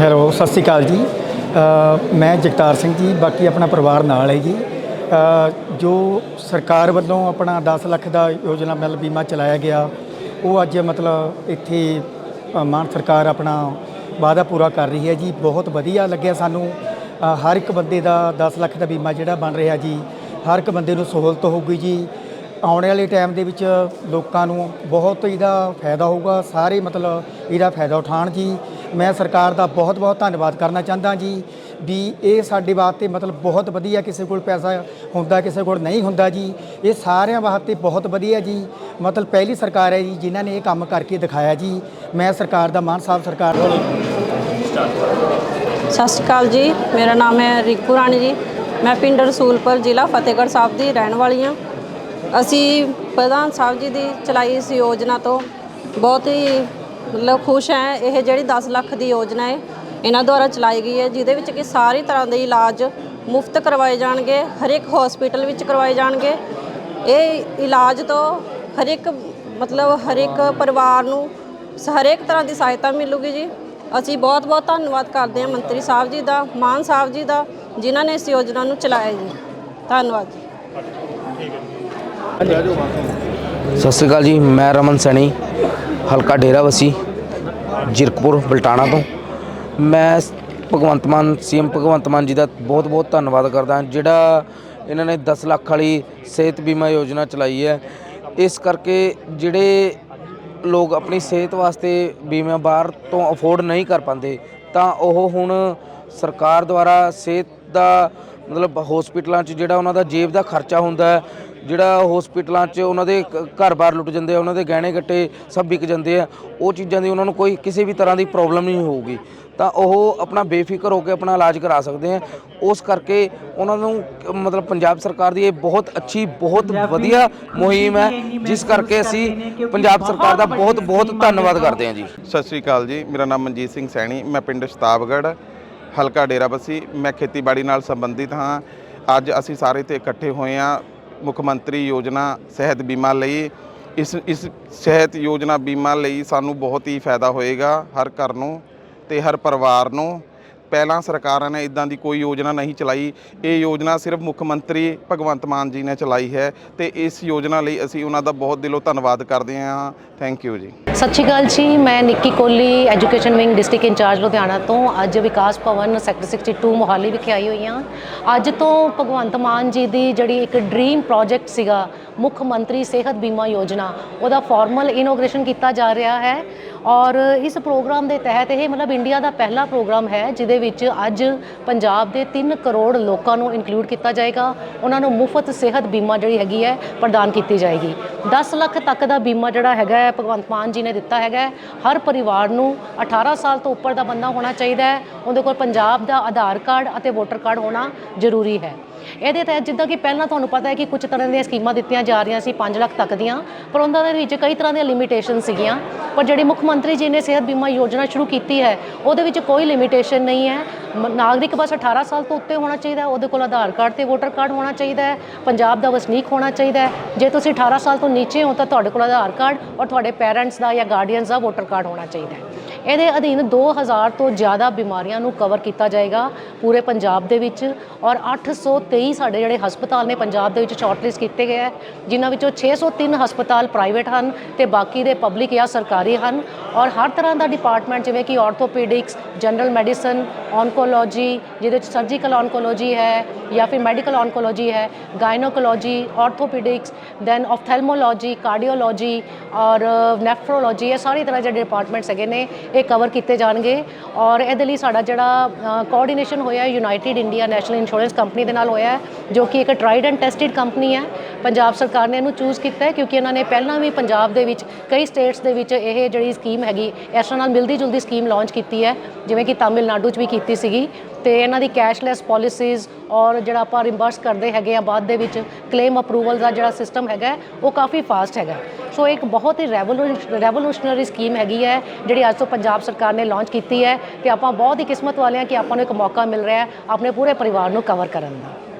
Hello, ਸਤਿ ਸ਼੍ਰੀ ਅਕਾਲ ਜੀ। ਮੈਂ ਜਗਤਾਰ ਸਿੰਘ ਜੀ, ਬਾਕੀ ਆਪਣਾ ਪਰਿਵਾਰ ਨਾਲ ਹੈ ਜੀ। ਜੋ ਸਰਕਾਰ ਵੱਲੋਂ ਆਪਣਾ 10 ਲੱਖ ਦਾ ਯੋਜਨਾ ਮਿਲ ਬੀਮਾ ਚਲਾਇਆ ਗਿਆ, ਉਹ ਅੱਜ ਮਤਲਬ ਇੱਥੇ ਮਾਨ ਸਰਕਾਰ ਆਪਣਾ ਵਾਅਦਾ ਪੂਰਾ ਕਰ ਰਹੀ ਹੈ ਜੀ। ਬਹੁਤ ਵਧੀਆ ਲੱਗਿਆ ਸਾਨੂੰ। ਹਰ ਇੱਕ ਬੰਦੇ ਦਾ 10 ਲੱਖ ਦਾ ਬੀਮਾ ਜਿਹੜਾ ਬਣ ਰਿਹਾ ਜੀ, ਹਰ ਇੱਕ ਬੰਦੇ ਨੂੰ ਸਹੂਲਤ ਹੋਊਗੀ ਜੀ। ਆਉਣ ਵਾਲੇ ਟਾਈਮ ਦੇ ਵਿੱਚ ਲੋਕਾਂ ਨੂੰ ਬਹੁਤ ਇਹਦਾ ਫਾਇਦਾ ਹੋਊਗਾ, ਸਾਰੇ ਮਤਲਬ ਇਹਦਾ ਫਾਇਦਾ ਉਠਾਉਣ ਜੀ। ਮੈਂ ਸਰਕਾਰ ਦਾ ਬਹੁਤ ਬਹੁਤ ਧੰਨਵਾਦ ਕਰਨਾ ਚਾਹੁੰਦਾ ਜੀ ਵੀ ਇਹ ਸਾਡੇ ਵਾਸਤੇ ਮਤਲਬ ਬਹੁਤ ਵਧੀਆ ਕਿਸੇ ਕੋਲ ਪੈਸਾ ਹੁੰਦਾ, ਕਿਸੇ ਕੋਲ ਨਹੀਂ ਹੁੰਦਾ ਜੀ। ਇਹ ਸਾਰਿਆਂ ਵਾਸਤੇ ਬਹੁਤ ਵਧੀਆ ਜੀ। ਮਤਲਬ ਪਹਿਲੀ ਸਰਕਾਰ ਹੈ ਜੀ, ਜਿਨ੍ਹਾਂ ਨੇ ਇਹ ਕੰਮ ਕਰਕੇ ਦਿਖਾਇਆ ਜੀ। ਮੈਂ ਸਰਕਾਰ ਦਾ ਮਾਨ ਸਾਹਿਬ ਸਰਕਾਰ ਦਾ। ਸਤਿ ਸ਼੍ਰੀ ਅਕਾਲ ਜੀ। ਮੇਰਾ ਨਾਮ ਹੈ ਰਿੰਕੂ ਰਾਣੀ ਜੀ। ਮੈਂ ਪਿੰਡ ਰਸੂਲਪੁਰ ਜ਼ਿਲ੍ਹਾ ਫਤਿਹਗੜ੍ਹ ਸਾਹਿਬ ਦੀ ਰਹਿਣ ਵਾਲੀ ਹਾਂ। ਅਸੀਂ ਪ੍ਰਧਾਨ ਸਾਹਿਬ ਜੀ ਦੀ ਚਲਾਈ ਇਸ ਯੋਜਨਾ ਤੋਂ ਬਹੁਤ ਹੀ ਮਤਲਬ ਖੁਸ਼ ਹੈ, ਇਹ ਜਿਹੜੀ 10 ਲੱਖ ਦੀ ਯੋਜਨਾ ਹੈ, ਇਹਨਾਂ ਦੁਆਰਾ ਚਲਾਈ ਗਈ ਹੈ, ਜਿਹਦੇ ਵਿੱਚ ਕਿ ਸਾਰੀ ਤਰ੍ਹਾਂ ਦੇ ਇਲਾਜ ਮੁਫਤ ਕਰਵਾਏ ਜਾਣਗੇ ਹਰ ਇੱਕ ਹਸਪੀਟਲ ਵਿੱਚ ਕਰਵਾਏ ਜਾਣਗੇ। ਇਹ ਇਲਾਜ ਤੋਂ ਹਰ ਇੱਕ ਮਤਲਬ ਹਰ ਇੱਕ ਪਰਿਵਾਰ ਨੂੰ ਸ- ਹਰ ਇੱਕ ਤਰ੍ਹਾਂ ਦੀ ਸਹਾਇਤਾ ਮਿਲੂਗੀ ਜੀ। ਅਸੀਂ ਬਹੁਤ ਬਹੁਤ ਧੰਨਵਾਦ ਕਰਦੇ ਹਾਂ ਮੰਤਰੀ ਸਾਹਿਬ ਜੀ ਦਾ, ਮਾਨ ਸਾਹਿਬ ਜੀ ਦਾ, ਜਿਨ੍ਹਾਂ ਨੇ ਇਸ ਯੋਜਨਾ ਨੂੰ ਚਲਾਇਆ ਜੀ। ਧੰਨਵਾਦ ਜੀ। ਸਤਿ ਸ਼੍ਰੀ ਅਕਾਲ ਜੀ, ਮੈਂ ਰਮਨ ਸੈਣੀ। ਹਲਕਾ ਡੇਰਾਵਸੀ ਜਿਰਕਪੁਰ, ਬਲਟਾਣਾ ਤੋਂ। ਮੈਂ ਭਗਵੰਤ ਮਾਨ, ਸੀਐਮ ਭਗਵੰਤ ਮਾਨ ਜੀ ਦਾ ਬਹੁਤ ਬਹੁਤ ਧੰਨਵਾਦ ਕਰਦਾ ਜਿਹੜਾ ਇਹਨਾਂ ਨੇ 10 ਲੱਖ ਵਾਲੀ ਸਿਹਤ ਬੀਮਾ ਯੋਜਨਾ ਚਲਾਈ ਹੈ। ਇਸ ਕਰਕੇ ਜਿਹੜੇ ਲੋਕ ਆਪਣੀ ਸਿਹਤ ਵਾਸਤੇ ਬੀਮਾ ਬਾਹਰ ਤੋਂ ਅਫੋਰਡ ਨਹੀਂ ਕਰ ਪਾਉਂਦੇ, ਤਾਂ ਉਹ ਹੁਣ ਸਰਕਾਰ ਦੁਆਰਾ ਸਿਹਤ ਦਾ ਮਤਲਬ ਹਸਪੀਟਲਾਂ 'ਚ ਜਿਹੜਾ ਉਹਨਾਂ ਦਾ ਜੇਬ ਦਾ ਖਰਚਾ ਹੁੰਦਾ ਜਿਹੜਾ ਹਸਪੀਟਲਾਂ 'ਚ ਉਹਨਾਂ ਦੇ ਕ- ਘਰ-ਬਾਰ ਲੁੱਟ ਜਾਂਦੇ ਆ ਉਹਨਾਂ ਦੇ ਗਹਿਣੇ ਗੱਟੇ ਸਭ ਵਿਕ ਜਾਂਦੇ ਆ ਉਹ ਚੀਜ਼ਾਂ ਦੀ ਉਹਨਾਂ ਨੂੰ ਕੋਈ ਕਿਸੇ ਵੀ ਤਰ੍ਹਾਂ ਦੀ ਪ੍ਰੋਬਲਮ ਨਹੀਂ ਹੋਊਗੀ। ਤਾਂ ਉਹ ਆਪਣਾ ਬੇਫਿਕਰ ਹੋ ਕੇ ਆਪਣਾ ਇਲਾਜ ਕਰਾ ਸਕਦੇ ਆ। ਉਸ ਕਰਕੇ ਉਹਨਾਂ ਨੂੰ ਕ- ਮਤਲਬ ਪੰਜਾਬ ਸਰਕਾਰ ਦੀ ਇਹ ਬਹੁਤ ਅੱਛੀ ਬਹੁਤ ਵਧੀਆ ਮੁਹਿੰਮ ਹੈ ਜਿਸ ਕਰਕੇ ਅਸੀਂ ਪੰਜਾਬ ਸਰਕਾਰ ਦਾ ਬਹੁਤ ਬਹੁਤ ਧੰਨਵਾਦ ਕਰਦੇ ਹਾਂ ਜੀ। ਸਤਿ ਸ਼੍ਰੀ ਅਕਾਲ ਜੀ ਮੇਰਾ ਨਾਮ ਮਨਜੀਤ ਸਿੰਘ ਸੈਣੀ ਮੈਂ ਪਿੰਡ ਸ਼ਤਾਬਗੜ੍ਹ ਹਲਕਾ ਡੇਰਾਬੱਸੀ। ਮੈਂ ਖੇਤੀਬਾੜੀ ਨਾਲ ਸੰਬੰਧਿਤ ਹਾਂ। ਅੱਜ ਅਸੀਂ ਸਾਰੇ ਤੇ ਇਕੱਠੇ ਹੋਏ ਹਾਂ। ਮੁੱਖ ਮੰਤਰੀ ਯੋਜਨਾ ਸਿਹਤ ਬੀਮਾ ਲਈ, ਇਸ ਇਸ ਸਿਹਤ ਯੋਜਨਾ ਬੀਮਾ ਲਈ ਸਾਨੂੰ ਬਹੁਤ ਹੀ ਫਾਇਦਾ ਹੋਏਗਾ ਹਰ ਘਰ ਨੂੰ ਤੇ ਹਰ ਪਰਿਵਾਰ ਨੂੰ। ਪਹਿਲਾਂ ਸਰਕਾਰਾਂ ਨੇ ਇਦਾਂ ਦੀ ਕੋਈ ਯੋਜਨਾ ਨਹੀਂ ਚਲਾਈ। ਇਹ ਯੋਜਨਾ ਸਿਰਫ ਮੁੱਖ ਮੰਤਰੀ ਭਗਵੰਤ ਮਾਨ ਜੀ ਨੇ ਚਲਾਈ ਹੈ ਤੇ ਇਸ ਯੋਜਨਾ ਲਈ ਅਸੀਂ ਉਹਨਾਂ ਦਾ ਬਹੁਤ ਦਿਲੋਂ ਧੰਨਵਾਦ ਕਰਦੇ ਹਾਂ। ਥੈਂਕ ਯੂ ਜੀ। ਸਤਿ ਸ਼੍ਰੀ ਅਕਾਲ ਜੀ, ਮੈਂ Nikki Kohli education wing district in-charge Ludhiana ਤੋਂ। ਅੱਜ ਵਿਕਾਸ ਭਵਨ ਸੈਕਟਰ 62 ਮੋਹਾਲੀ ਵਿਖੇ ਆਈ ਹੋਈ ਹਾਂ। ਅੱਜ ਤੋਂ ਭਗਵੰਤ ਮਾਨ ਜੀ ਦੀ ਜਿਹੜੀ ਇੱਕ ਡ੍ਰੀਮ ਪ੍ਰੋਜੈਕਟ ਸੀਗਾ, ਮੁੱਖ ਮੰਤਰੀ ਸਿਹਤ ਬੀਮਾ ਯੋਜਨਾ, ਉਹਦਾ ਫਾਰਮਲ ਇਨੋਗ੍ਰੇਸ਼ਨ ਕੀਤਾ ਜਾ ਰਿਹਾ ਹੈ। ਔਰ ਇਸ ਪ੍ਰੋਗਰਾਮ ਦੇ ਤਹਿਤ ਇਹ ਮਤਲਬ ਇੰਡੀਆ ਦਾ ਪਹਿਲਾ ਪ੍ਰੋਗਰਾਮ ਹੈ, ਜਿਹਦੇ ਵਿੱਚ ਅੱਜ ਪੰਜਾਬ ਦੇ 3 ਕਰੋੜ ਲੋਕਾਂ ਨੂੰ ਇਨਕਲੂਡ ਕੀਤਾ ਜਾਏਗਾ। ਉਹਨਾਂ ਨੂੰ ਮੁਫਤ ਸਿਹਤ ਬੀਮਾ ਜਿਹੜੀ ਹੈਗੀ ਹੈ, ਪ੍ਰਦਾਨ ਕੀਤੀ ਜਾਏਗੀ। 10 ਲੱਖ ਤੱਕ ਦਾ ਬੀਮਾ ਜਿਹੜਾ ਹੈਗਾ ਹੈ, ਭਗਵੰਤ ਮਾਨ ਜੀ ਨੇ ਦਿੱਤਾ ਹੈਗਾ ਹਰ ਪਰਿਵਾਰ ਨੂੰ 18 ਸਾਲ ਤੋਂ ਉੱਪਰ ਦਾ ਬੰਦਾ ਹੋਣਾ ਚਾਹੀਦਾ ਹੈ। ਉਹਦੇ ਕੋਲ ਪੰਜਾਬ ਦਾ ਆਧਾਰ ਕਾਰਡ ਅਤੇ ਵੋਟਰ ਕਾਰਡ ਹੋਣਾ ਜ਼ਰੂਰੀ ਹੈ। ਇਹਦੇ ਤਹਿਤ ਜਿੱਦਾਂ ਕਿ ਪਹਿਲਾਂ ਤੁਹਾਨੂੰ ਪਤਾ ਹੈ ਕਿ ਕੁਝ ਤਰ੍ਹਾਂ ਦੀਆਂ ਸਕੀਮਾਂ ਦਿੱਤੀਆਂ ਜਾ ਰਹੀਆਂ ਸੀ 5 ਲੱਖ ਤੱਕ ਦੀਆਂ ਪਰ ਉਹਨਾਂ ਦੇ ਵਿੱਚ ਕਈ ਤਰ੍ਹਾਂ ਦੀਆਂ ਲਿਮਿਟੇਸ਼ਨ ਸੀਗੀਆਂ। ਪਰ ਜਿਹੜੀ ਮੁੱਖ ਮੰਤਰੀ ਜੀ ਨੇ ਸਿਹਤ ਬੀਮਾ ਯੋਜਨਾ ਸ਼ੁਰੂ ਕੀਤੀ ਹੈ ਉਹਦੇ ਵਿੱਚ ਕੋਈ ਲਿਮਿਟੇਸ਼ਨ ਨਹੀਂ ਹੈ। ਨਾਗਰਿਕ ਬਸ 18 ਸਾਲ ਤੋਂ ਉੱਤੇ ਹੋਣਾ ਚਾਹੀਦਾ ਹੈ, ਉਹਦੇ ਕੋਲ ਆਧਾਰ ਕਾਰਡ ਤੇ ਵੋਟਰ ਕਾਰਡ ਹੋਣਾ ਚਾਹੀਦਾ ਹੈ ਪੰਜਾਬ ਦਾ ਵਸਨੀਕ ਹੋਣਾ ਚਾਹੀਦਾ ਹੈ। ਜੇ ਤੁਸੀਂ 18 ਸਾਲ ਤੋਂ ਨੀਚੇ ਹੋ ਤਾਂ ਤੁਹਾਡੇ ਕੋਲ ਆਧਾਰ ਕਾਰਡ ਔਰ ਤੁਹਾਡੇ ਪੇਰੈਂਟਸ ਦਾ ਜਾਂ ਗਾਰਡੀਅਨਸ ਦਾ ਵੋਟਰ ਕਾਰਡ ਹੋਣਾ ਚਾਹੀਦਾ ਹੈ। ਇਹਦੇ ਅਧੀਨ 2000 ਤੋਂ ਜ਼ਿਆਦਾ ਬਿਮਾਰੀਆਂ ਨੂੰ ਕਵਰ ਕੀਤਾ ਜਾਏਗਾ ਪੂਰੇ ਪੰਜਾਬ ਦੇ ਵਿੱਚ ਔਰ 823 ਸਾਡੇ ਜਿਹੜੇ ਹਸਪਤਾਲ ਨੇ ਪੰਜਾਬ ਦੇ ਵਿੱਚ ਸ਼ਾਰਟਲਿਸਟ ਕੀਤੇ ਗਏ ਹੈ ਜਿਨ੍ਹਾਂ ਵਿੱਚੋਂ 603 ਹਸਪਤਾਲ ਪ੍ਰਾਈਵੇਟ ਹਨ ਤੇ ਬਾਕੀ ਦੇ ਪਬਲਿਕ ਜਾਂ ਸਰਕਾਰੀ ਹਨ ਔਰ ਹਰ ਤਰ੍ਹਾਂ ਦਾ ਡਿਪਾਰਟਮੈਂਟ ਜਿਵੇਂ ਕਿ ਆਰਥੋਪੈਡਿਕਸ ਜਨਰਲ ਮੈਡੀਸਨ ਔਨਕੋਲੋਜੀ ਜਿਹਦੇ ਵਿੱਚ ਸਰਜੀਕਲ ਔਨਕੋਲੋਜੀ ਹੈ ਜਾਂ ਫਿਰ ਮੈਡੀਕਲ ਔਨਕੋਲੋਜੀ ਹੈ gynaecology orthopaedics then ophthalmology cardiology ਔਰ uh, ਨੈਫਰੋਲੋਜੀ ਇਹ ਸਾਰੀ ਤਰ੍ਹਾਂ ਜਿਹੜੇ ਡਿਪਾਰਟਮੈਂਟਸ ਹੈਗੇ ਨੇ। ਇਹ ਕਵਰ ਕੀਤੇ ਜਾਣਗੇ ਔਰ ਇਹਦੇ ਲਈ ਸਾਡਾ ਜਿਹੜਾ ਕੋਆਰਡੀਨੇਸ਼ਨ ਹੋਇਆ united India national insurance company ਦੇ ਨਾਲ ਹੋਇਆ ਜੋ ਕਿ ਇੱਕ ਟਰਾਈਡ ਐਂਡ ਟੈਸਟਡ ਕੰਪਨੀ ਹੈ। ਪੰਜਾਬ ਸਰਕਾਰ ਨੇ ਇਹਨੂੰ ਚੂਜ਼ ਕੀਤਾ ਹੈ ਕਿਉਂਕਿ ਇਹਨਾਂ ਨੇ ਪਹਿਲਾਂ ਵੀ ਪੰਜਾਬ ਦੇ ਵਿੱਚ, ਕਈ ਸਟੇਟਸ ਦੇ ਵਿੱਚ ਇਹ ਜਿਹੜੀ ਸਕੀਮ ਹੈਗੀ, ਇਸ ਤਰ੍ਹਾਂ ਨਾਲ ਮਿਲਦੀ ਜੁਲਦੀ ਸਕੀਮ ਲਾਂਚ ਕੀਤੀ ਹੈ, ਜਿਵੇਂ ਕਿ ਤਾਮਿਲਨਾਡੂ 'ਚ ਵੀ ਕੀਤੀ ਸੀਗੀ। ਤੇ ਇਹਨਾਂ ਦੀ ਕੈਸ਼ਲੈਸ ਪਾਲਿਸੀਜ਼ ਔਰ ਜਿਹੜਾ ਆਪਾਂ ਰਿੰਬਰਸ ਕਰਦੇ ਹੈਗੇ ਆ ਬਾਅਦ ਦੇ ਵਿੱਚ ਕਲੇਮ ਅਪਰੂਵਲ ਦਾ ਜਿਹੜਾ ਸਿਸਟਮ ਹੈਗਾ ਉਹ ਕਾਫੀ ਫਾਸਟ ਹੈਗਾ ਸੋ ਇੱਕ ਬਹੁਤ ਹੀ ਰੈਵੋਲੂਸ਼ਨਰੀ ਸਕੀਮ ਹੈਗੀ ਹੈ, ਜਿਹੜੀ ਅੱਜ ਤੋਂ ਪੰਜਾਬ ਸਰਕਾਰ ਨੇ ਲਾਂਚ ਕੀਤੀ ਹੈ ਤੇ ਆਪਾਂ ਬਹੁਤ ਹੀ ਕਿਸਮਤ ਵਾਲੇ ਹਾਂ ਕਿ ਆਪਾਂ ਨੂੰ ਇੱਕ ਮੌਕਾ ਮਿਲ ਰਿਹਾ ਹੈ ਆਪਣੇ ਪੂਰੇ ਪਰਿਵਾਰ ਨੂੰ ਕਵਰ ਕਰਨ ਦਾ।